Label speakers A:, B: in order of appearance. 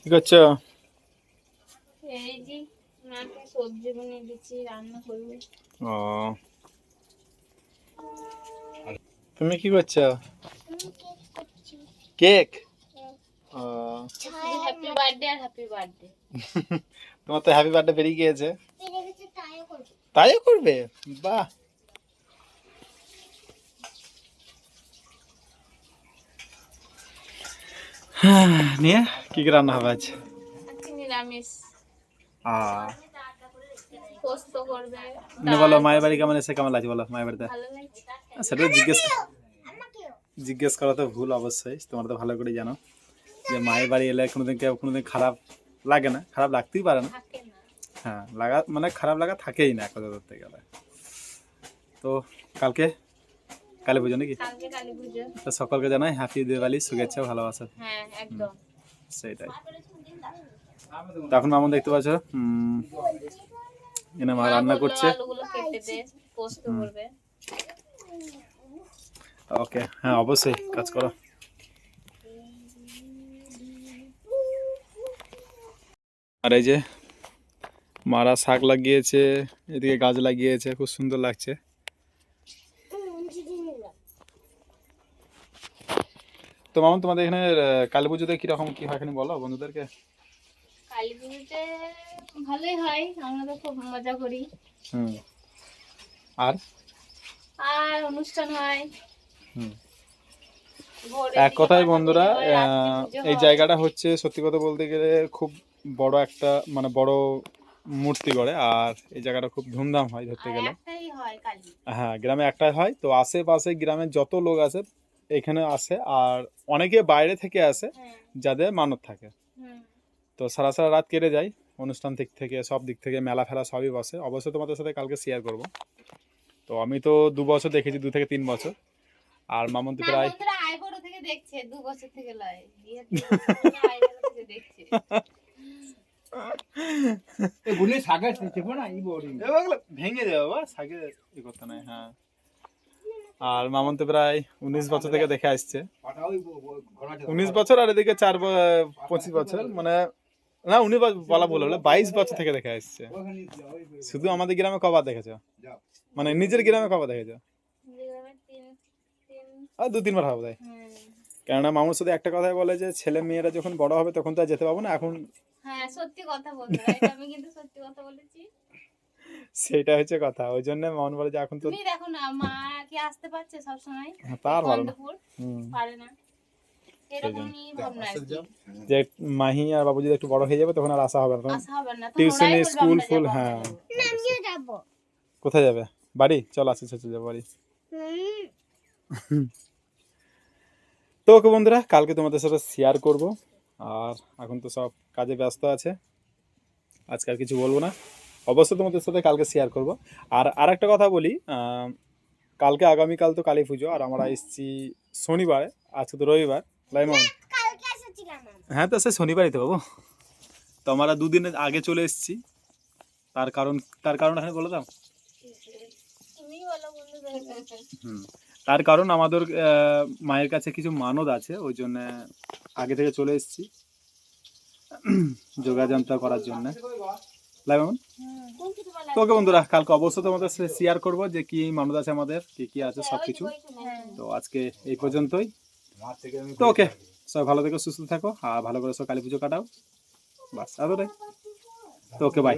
A: কি করছ
B: এই যে মাকে সবজি বানিয়ে দিচ্ছি রান্না করবে।
A: ও। তুমি কি করছ? কেক? ও।
B: হ্যাপি বার্থডে আর হ্যাপি বার্থডে
A: তোমার তো হ্যাপি বার্থডে বেরিয়ে গিয়েছে। তাইও করবে? বাহ। নিয়ে কি কি রান্না হবে আজ?
B: আজকে নিরামিষ।
A: আহ,
B: পোস্ত করবে
A: নিয়ে বলো মায়ের বাড়ি কেমন এসে কেমন লাগছে বলো মায়ের বাড়িতে? সেটা জিজ্ঞেস জিজ্ঞেস করা তো ভুল অবশ্যই তোমরা তো ভালো করে জানো যে মায়ের বাড়ি এলে কোনোদিন কেউ কোনোদিন খারাপ লাগে না খারাপ লাগতেই পারে না।
B: না।
A: হ্যাঁ লাগা মানে খারাপ লাগা থাকেই না কথা ধরতে গেলে। তো কালকে কালী পুজো নাকি? তো সকলকে জানাই হ্যাপি দিওয়ালি শুভেচ্ছা ভালোবাসা।
B: হ্যাঁ একদম।
A: সেইটাই। তো এখন মামুন দেখতে পাচ্ছ? এনে মা রান্না করছে। ওকে হ্যাঁ অবশ্যই কাজ করো। আর এই যে মারা শাক লাগিয়েছে এদিকে গাছ লাগিয়েছে খুব সুন্দর লাগছে। তো মামুন তোমাদের এখানে কালী পুজোতে কীরকম কি হয় এখানে বলো বন্ধুদেরকে?
B: কালী পুজোতে ভালোই হয় আমরা তো খুব মজা করি।
A: হুম। আর?
B: আর অনুষ্ঠান হয়।
A: হুম। এক কথায় বন্ধুরা এই জায়গাটা হচ্ছে সত্যি কথা বলতে গেলে খুব বড় একটা মানে বড় মূর্তি করে আর এই জায়গাটা খুব ধুমধাম হয় ধরতে গেলে।
B: হয়
A: হ্যাঁ গ্রামে একটাই হয় তো আশেপাশে গ্রামের যত লোক আছে এখানে আসে আর অনেকে বাইরে থেকে আসে যাদের মানত থাকে। তো সারা সারা রাত কেটে যায় অনুষ্ঠান দিক থেকে সব দিক থেকে মেলা ফেলা সবই বসে। অবশ্যই তোমাদের সাথে কালকে শেয়ার করব। তো আমি তো দু বছর দেখেছি দু থেকে তিন বছর। আর মামন্তি
B: না
A: প্রায়
B: বন্ধুরা আই বড় থেকে দেখছে দু বছর থেকে লয়। দেখছে।
A: ভেঙে যাবে বা সাগে ই করতে নাই হ্যাঁ। আর মামন্ত প্রায় উনিশ বছর থেকে দেখে আসছে। উনিশ বছর আর এদিকে চার ব- পঁচিশ বছর মানে না উনি বছর বলা ভুল হলো বাইশ বছর থেকে দেখে আসছে। শুধু আমাদের গ্রামে কবার দেখেছ। মানে নিজের গ্রামে কবার দেখেছ?
B: যেভাবে তিন তিন
A: আর দু তিনবার হবে তাই? কেননা মামুর সাথে একটা কথাই বলে যে ছেলে মেয়েরা যখন বড় হবে তখন তো আর যেতে পাবো না এখন
B: হ্যাঁ সত্যি কথা এটা আমি কিন্তু সত্যি কথা বলেছি।
A: সেটা হচ্ছে কথা। ওই জন্য মামুন বলে যে এখন তো
B: তুমি দেখো না মা কি আসতে পারছে সব সময়
A: হ্যাঁ, তার ভালো। না হুম।
B: পারে না।
A: যে মাহি আর বাবু যদি একটু বড় হয়ে যাবে তখন আর আসা হবে না। তখন
B: আসা হবে না। তো
A: টিউশনি,
B: ওরাই
A: স্কুল, ফুল, হ্যাঁ। কোথায় যাবে? বাড়ি? চল আসি চলে যাব বাড়ি। তো ওকে বন্ধুরা কালকে তোমাদের সাথে শেয়ার করব। আর এখন তো সব কাজে ব্যস্ত আছে। আজকে আর কিছু বলব না। অবশ্যই তোমাদের সাথে কালকে শেয়ার করব। আর আর একটা কথা বলি কালকে আগামীকাল তো কালী পুজো আর আমরা এসেছি শনিবারে আজকে তো রবিবার লাইমন? হ্যাঁ তো সে শনিবারই তো বাবু। তো আমরা দুদিন আগে চলে এসেছি। তার কারণ তার কারণ এখানে বলে দাও হুম তার কারণ আমাদের মায়ের কাছে কিছু মানদ আছে ওই জন্য আগে থেকে চলে এসেছি। যোগাযোগটা করার জন্য। লাই মামুন তো ওকে বন্ধুরা, কালকে অবশ্যই তোমাদের শেয়ার করব যে কি মানুষ আছে আমাদের, কি কি আছে সব কিছু তো আজকে এই পর্যন্তই। তো ওকে, সবাই ভালো থেকো, সুস্থ থাকো, আর ভালো করে সব কালী পুজো কাটাও। বাস এতটাই তো ওকে বাই